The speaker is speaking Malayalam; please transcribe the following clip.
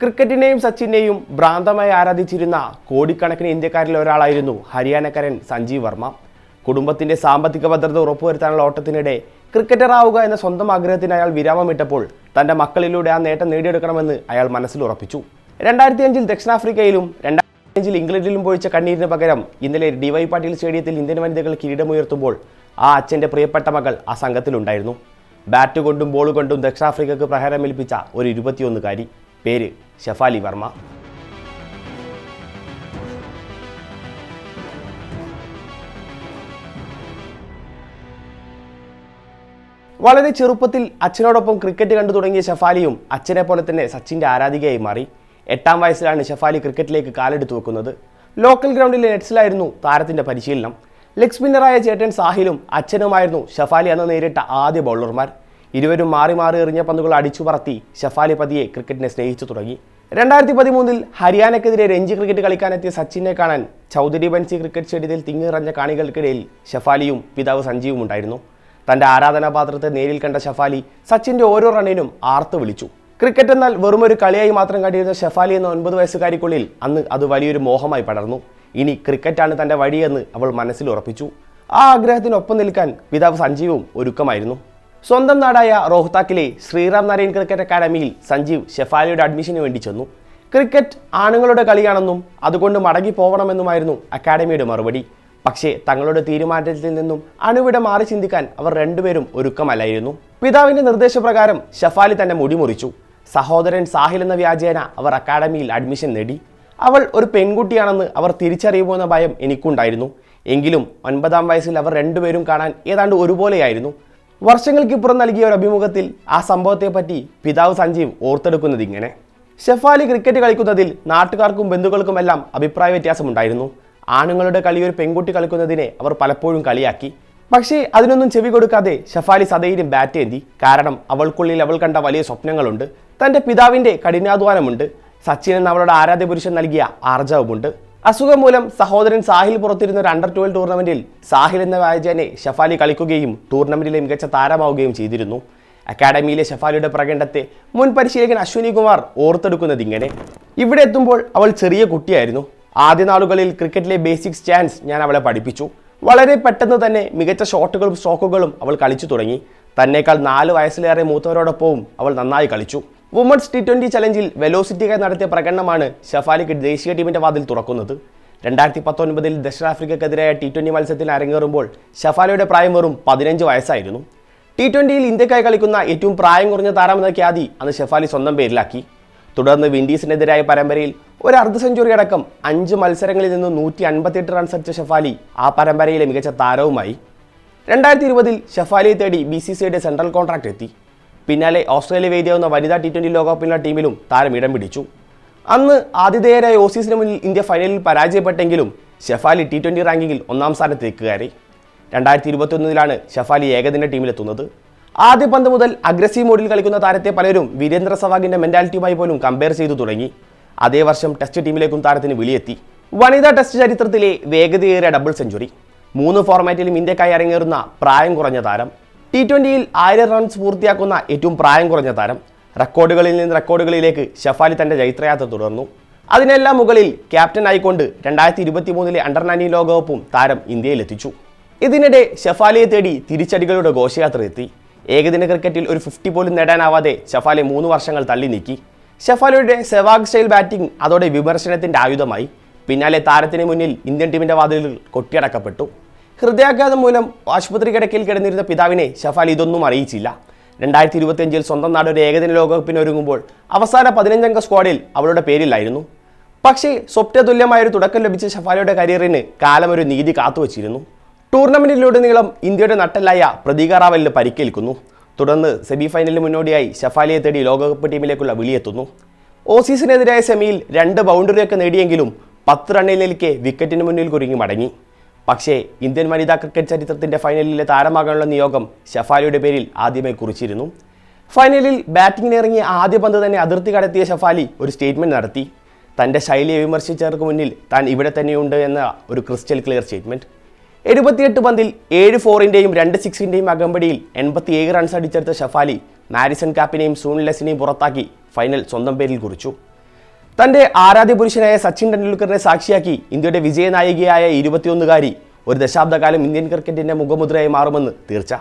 ക്രിക്കറ്റിനെയും സച്ചിനെയും ഭ്രാന്തമായി ആരാധിച്ചിരുന്ന കോടിക്കണക്കിന് ഇന്ത്യക്കാരിൽ ഒരാളായിരുന്നു ഹരിയാനക്കാരൻ സഞ്ജീവ് വർമ്മ. കുടുംബത്തിന്റെ സാമ്പത്തിക ഭദ്രത ഉറപ്പുവരുത്താനുള്ള ഓട്ടത്തിനിടെ ക്രിക്കറ്റർ ആവുക എന്ന സ്വന്തം ആഗ്രഹത്തിന് അയാൾ വിരാമമിട്ടപ്പോൾ തന്റെ മക്കളിലൂടെ ആ നേട്ടം നേടിയെടുക്കണമെന്ന് അയാൾ മനസ്സിൽ ഉറപ്പിച്ചു. രണ്ടായിരത്തി അഞ്ചിൽ ദക്ഷിണാഫ്രിക്കയിലും രണ്ടായിരത്തി അഞ്ചിൽ ഇംഗ്ലണ്ടിലും പോയിച്ച കണ്ണീരിന് പകരം ഇന്നലെ ഡിവൈ പാട്ടീൽ സ്റ്റേഡിയത്തിൽ ഇന്ത്യൻ വനിതകൾ കിരീടമുയർത്തുമ്പോൾ ആ അച്ഛന്റെ പ്രിയപ്പെട്ട മകൾ ആ സംഘത്തിലുണ്ടായിരുന്നു. ബാറ്റ് കൊണ്ടും ബോൾ കൊണ്ടും ദക്ഷിണാഫ്രിക്കക്ക് പ്രഹരമേൽപ്പിച്ച ഒരു ഇരുപത്തിയൊന്നുകാരി പേര് ഷഫാലി വർമ്മ. വളരെ ചെറുപ്പത്തിൽ അച്ഛനോടൊപ്പം ക്രിക്കറ്റ് കണ്ടു തുടങ്ങിയ ഷഫാലിയും അച്ഛനെ പോലെ തന്നെ സച്ചിന്റെ ആരാധികയായി മാറി. എട്ടാം വയസ്സിലാണ് ഷഫാലി ക്രിക്കറ്റിലേക്ക് കാലെടുത്തു വെക്കുന്നത്. ലോക്കൽ ഗ്രൗണ്ടിലെ നെറ്റ്സിലായിരുന്നു താരത്തിന്റെ പരിശീലനം. ലെഗ് സ്പിന്നറായ ചേട്ടൻ സാഹിലും അച്ഛനുമായിരുന്നു ഷഫാലി അന്ന് നേരിട്ട ആദ്യ ബൗളർമാർ. ഇരുവരും മാറി മാറി എറിഞ്ഞ പന്തുകൾ അടിച്ചു പറത്തി ഷഫാലി പതിയെ ക്രിക്കറ്റിനെ സ്നേഹിച്ചു തുടങ്ങി. രണ്ടായിരത്തി പതിമൂന്നിൽ ഹരിയാനക്കെതിരെ രഞ്ജി ക്രിക്കറ്റ് കളിക്കാനെത്തിയ സച്ചിനെ കാണാൻ ചൗധരി ബൻസി ക്രിക്കറ്റ് സ്റ്റേഡിയത്തിൽ തിങ്ങിറഞ്ഞ കാണികൾക്കിടയിൽ ഷഫാലിയും പിതാവ് സഞ്ജീവും ഉണ്ടായിരുന്നു. തന്റെ ആരാധനാപാത്രത്തെ നേരിൽ കണ്ട ഷഫാലി സച്ചിന്റെ ഓരോ റണ്ണിനും ആർത്തു വിളിച്ചു. ക്രിക്കറ്റ് എന്നാൽ വെറും ഒരു കളിയായി മാത്രം കണ്ടിരുന്ന ഷഫാലി എന്ന ഒൻപത് വയസ്സുകാരിക്കുള്ളിൽ അന്ന് അത് വലിയൊരു മോഹമായി പടർന്നു. ഇനി ക്രിക്കറ്റാണ് തന്റെ വഴിയെന്ന് അവൾ മനസ്സിൽ ഉറപ്പിച്ചു. ആ ആഗ്രഹത്തിനൊപ്പം നിൽക്കാൻ പിതാവ് സഞ്ജീവും ഒരുക്കമായിരുന്നു. സ്വന്തം നാടായ റോഹ്താക്കിലെ ശ്രീറാം നാരായൺ ക്രിക്കറ്റ് അക്കാദമിയിൽ സഞ്ജീവ് ഷെഫാലിയുടെ അഡ്മിഷന് വേണ്ടി ചെന്നു. ക്രിക്കറ്റ് ആണുങ്ങളുടെ കളിയാണെന്നും അതുകൊണ്ട് മടങ്ങി പോകണമെന്നുമായിരുന്നു അക്കാദമിയുടെ മറുപടി. പക്ഷേ തങ്ങളുടെ തീരുമാനത്തിൽ നിന്നും അണുവിടെ മാറി ചിന്തിക്കാൻ അവർ രണ്ടുപേരും ഒരുക്കമല്ലായിരുന്നു. പിതാവിന്റെ നിർദ്ദേശപ്രകാരം ഷഫാലി തന്നെ മുടിമുറിച്ചു സഹോദരൻ സാഹിൽ എന്ന വ്യാജേന അവർ അക്കാദമിയിൽ അഡ്മിഷൻ നേടി. അവൾ ഒരു പെൺകുട്ടിയാണെന്ന് അവർ തിരിച്ചറിയുമോ എന്ന ഭയം എനിക്കുണ്ടായിരുന്നു. എങ്കിലും ഒൻപതാം വയസ്സിൽ അവർ രണ്ടുപേരും കാണാൻ ഏതാണ്ട് ഒരുപോലെയായിരുന്നു. വർഷങ്ങൾക്കിപ്പുറം നൽകിയ ഒരു അഭിമുഖത്തിൽ ആ സംഭവത്തെപ്പറ്റി പിതാവ് സഞ്ജീവ് ഓർത്തെടുക്കുന്നത് ഇങ്ങനെ. ഷെഫാലി ക്രിക്കറ്റ് കളിക്കുന്നതിൽ നാട്ടുകാർക്കും ബന്ധുക്കൾക്കുമെല്ലാം അഭിപ്രായ വ്യത്യാസമുണ്ടായിരുന്നു. ആണുങ്ങളുടെ കളി ഒരു പെൺകുട്ടി കളിക്കുന്നതിനെ അവർ പലപ്പോഴും കളിയാക്കി. പക്ഷേ അതിനൊന്നും ചെവി കൊടുക്കാതെ ഷഫാലി സദൈര്യം ബാറ്റ് ഏന്തി. കാരണം അവൾക്കുള്ളിൽ അവൾ കണ്ട വലിയ സ്വപ്നങ്ങളുണ്ട്. തന്റെ പിതാവിന്റെ കഠിനാധ്വാനമുണ്ട്. സച്ചിൻ എന്ന അവളുടെ ആരാധ്യപുരുഷൻ നൽകിയ ആർജവുമുണ്ട്. അസുഖം മൂലം സഹോദരൻ സാഹിൽ പുറത്തിരുന്ന ഒരു അണ്ടർ ട്വൽവ് ടൂർണമെന്റിൽ സാഹിൽ എന്ന വായജനെ ഷഫാലി കളിക്കുകയും ടൂർണമെന്റിലെ മികച്ച താരമാവുകയും ചെയ്തിരുന്നു. അക്കാഡമിയിലെ ഷഫാലിയുടെ പ്രകടനത്തെ മുൻ പരിശീലകൻ അശ്വിനി കുമാർ ഓർത്തെടുക്കുന്നത് ഇങ്ങനെ. ഇവിടെ എത്തുമ്പോൾ അവൾ ചെറിയ കുട്ടിയായിരുന്നു. ആദ്യ നാളുകളിൽ ക്രിക്കറ്റിലെ ബേസിക്സ് ചാൻസ് ഞാൻ അവളെ പഠിപ്പിച്ചു. വളരെ പെട്ടെന്ന് തന്നെ മികച്ച ഷോട്ടുകളും സ്ട്രോക്കുകളും അവൾ കളിച്ചു തുടങ്ങി. തന്നേക്കാൾ നാല് വയസ്സിലേറെ മൂത്തവരോടൊപ്പവും അവൾ നന്നായി കളിച്ചു. വുമൺസ് ടി ട്വന്റി ചലഞ്ചിൽ വെലോസിറ്റിക്കായി നടത്തിയ പ്രകടനമാണ് ഷഫാലിക്ക് ദേശീയ ടീമിന്റെ വാതിൽ തുറക്കുന്നത്. രണ്ടായിരത്തി പത്തൊൻപതിൽ ദക്ഷിണാഫ്രിക്കക്കെതിരായ ടി ട്വന്റി മത്സരത്തിൽ അരങ്ങേറുമ്പോൾ ഷഫാലിയുടെ പ്രായം വെറും പതിനഞ്ച് വയസ്സായിരുന്നു. ടി ട്വന്റിയിൽ ഇന്ത്യക്കായി കളിക്കുന്ന ഏറ്റവും പ്രായം കുറഞ്ഞ താരമെന്ന ഖ്യാതി അന്ന് ഷെഫാലി സ്വന്തം പേരിലാക്കി. തുടർന്ന് വിൻഡീസിനെതിരായ പരമ്പരയിൽ ഒരു അർദ്ധ സെഞ്ചുറി അടക്കം അഞ്ച് മത്സരങ്ങളിൽ നിന്ന് നൂറ്റി അൻപത്തിയെട്ട് റൺസ് അടിച്ച ഷെഫാലി ആ പരമ്പരയിലെ മികച്ച താരവുമായി. രണ്ടായിരത്തി ഇരുപതിൽ ഷെഫാലിയെ തേടി ബി സി സിയുടെ സെൻട്രൽ കോൺട്രാക്ട് എത്തി. പിന്നാലെ ഓസ്ട്രേലിയ വേദിയാവുന്ന വനിതാ ടി ട്വന്റി ലോകകപ്പിനുള്ള ടീമിലും താരം ഇടം പിടിച്ചു. അന്ന് ആതിഥേയരായ ഓസീസിന് മുന്നിൽ ഇന്ത്യ ഫൈനലിൽ പരാജയപ്പെട്ടെങ്കിലും ഷെഫാലി ടി ട്വന്റി റാങ്കിങ്ങിൽ ഒന്നാം സ്ഥാനത്തേക്ക് കയറി. രണ്ടായിരത്തി ഇരുപത്തൊന്നിലാണ് ഷെഫാലി ഏകദിന ടീമിലെത്തുന്നത്. ആദ്യ പന്ത് മുതൽ അഗ്രസീവ് മോഡിൽ കളിക്കുന്ന താരത്തെ പലരും വീരേന്ദ്ര സവാഗിന്റെ മെന്റാലിറ്റിയുമായി പോലും കമ്പയർ ചെയ്തു തുടങ്ങി. അതേ വർഷം ടെസ്റ്റ് ടീമിലേക്കും താരത്തിന് വിളിയെത്തി. വനിതാ ടെസ്റ്റ് ചരിത്രത്തിലെ വേഗതയേറിയ ഡബിൾ സെഞ്ചുറി മൂന്ന് ഫോർമാറ്റിലും ഇന്ത്യക്കായി അരങ്ങേറുന്ന പ്രായം കുറഞ്ഞ താരം. ടി ട്വന്റിയിൽ ആയിരം റൺസ് പൂർത്തിയാക്കുന്ന ഏറ്റവും പ്രായം കുറഞ്ഞ താരം. റെക്കോർഡുകളിൽ നിന്ന് റെക്കോർഡുകളിലേക്ക് ഷഫാലി തന്റെ ജൈത്രയാത്ര തുടർന്നു. അതിനെല്ലാം മുകളിൽ ക്യാപ്റ്റൻ ആയിക്കൊണ്ട് രണ്ടായിരത്തി ഇരുപത്തി മൂന്നിലെ അണ്ടർ നയന്റീൻ ലോകകപ്പും താരം ഇന്ത്യയിലെത്തിച്ചു. ഇതിനിടെ ഷഫാലിയെ തേടി തിരിച്ചടികളുടെ ഘോഷയാത്ര എത്തി. ഏകദിന ക്രിക്കറ്റിൽ ഒരു ഫിഫ്റ്റി പോലും നേടാനാവാതെ ഷഫാലെ മൂന്ന് വർഷങ്ങൾ തള്ളി നീക്കി. ഷഫാലിയുടെ സെവാഗ് സ്റ്റൈൽ ബാറ്റിംഗ് അതോടെ വിമർശനത്തിന്റെ ആയുധമായി. പിന്നാലെ താരത്തിന് മുന്നിൽ ഇന്ത്യൻ ടീമിന്റെ വാതിലുകൾ കൊട്ടിയടക്കപ്പെട്ടു. ഹൃദയാഘാതം മൂലം ആശുപത്രി കിടക്കയിൽ കിടന്നിരുന്ന പിതാവിനെ ഷഫാലി ഇതൊന്നും അറിയിച്ചില്ല. രണ്ടായിരത്തി ഇരുപത്തിയഞ്ചിൽ സ്വന്തം നാട് ഒരു ഏകദിന ലോകകപ്പിന് ഒരുങ്ങുമ്പോൾ അവസാന പതിനഞ്ചംഗ സ്ക്വാഡിൽ അവളുടെ പേരിലായിരുന്നു. പക്ഷേ സ്വപ്നതുല്യമായൊരു തുടക്കം ലഭിച്ച ഷഫാലിയുടെ കരിയറിന് കാലം ഒരു നീതി കാത്തുവച്ചിരുന്നു. ടൂർണമെന്റിലുടനീളം ഇന്ത്യയുടെ നട്ടലായ പ്രതീക റാവലിന് പരിക്കേൽക്കുന്നു. തുടർന്ന് സെമി ഫൈനലിന് മുന്നോടിയായി ഷഫാലിയെ തേടി ലോകകപ്പ് ടീമിലേക്കുള്ള വിളിയെത്തുന്നു. ഓസീസിനെതിരായ സെമിയിൽ രണ്ട് ബൗണ്ടറിയൊക്കെ നേടിയെങ്കിലും പത്ത് റണ്ണിൽ നിൽക്കെ വിക്കറ്റിന് മുന്നിൽ കുരുങ്ങി മടങ്ങി. പക്ഷേ ഇന്ത്യൻ വനിതാ ക്രിക്കറ്റ് ചരിത്രത്തിന്റെ ഫൈനലിലെ താരമാകാനുള്ള നിയോഗം ഷഫാലിയുടെ പേരിൽ ആദ്യമേ കുറിച്ചിരുന്നു. ഫൈനലിൽ ബാറ്റിങ്ങിനിറങ്ങിയ ആദ്യ പന്ത് തന്നെ അതിർത്തി കടത്തിയ ഷഫാലി ഒരു സ്റ്റേറ്റ്മെന്റ് നടത്തി. തന്റെ ശൈലിയെ വിമർശിച്ചവർക്ക് മുന്നിൽ താൻ ഇവിടെ തന്നെയുണ്ട് എന്ന ഒരു ക്രിസ്റ്റൽ ക്ലിയർ സ്റ്റേറ്റ്മെന്റ്. എഴുപത്തിയെട്ട് പന്തിൽ ഏഴ് ഫോറിന്റെയും രണ്ട് സിക്സിന്റെയും അകമ്പടിയിൽ എൺപത്തിയേഴ് റൺസ് അടിച്ചെടുത്ത ഷഫാലി മാരിസൺ കാപ്പിനെയും സൂൺ ലെസിനെയും പുറത്താക്കി ഫൈനൽ സ്വന്തം പേരിൽ കുറിച്ചു. തന്റെ ആരാധ്യ പുരുഷനായ സച്ചിൻ ടെണ്ടുൽക്കറിനെ സാക്ഷിയാക്കി ഇന്ത്യയുടെ വിജയനായികയായ ഇരുപത്തിയൊന്നുകാരി ഒരു ദശാബ്ദകാലം ഇന്ത്യൻ ക്രിക്കറ്റിന്റെ മുഖമുദ്രയായി മാറുമെന്ന് തീർച്ച.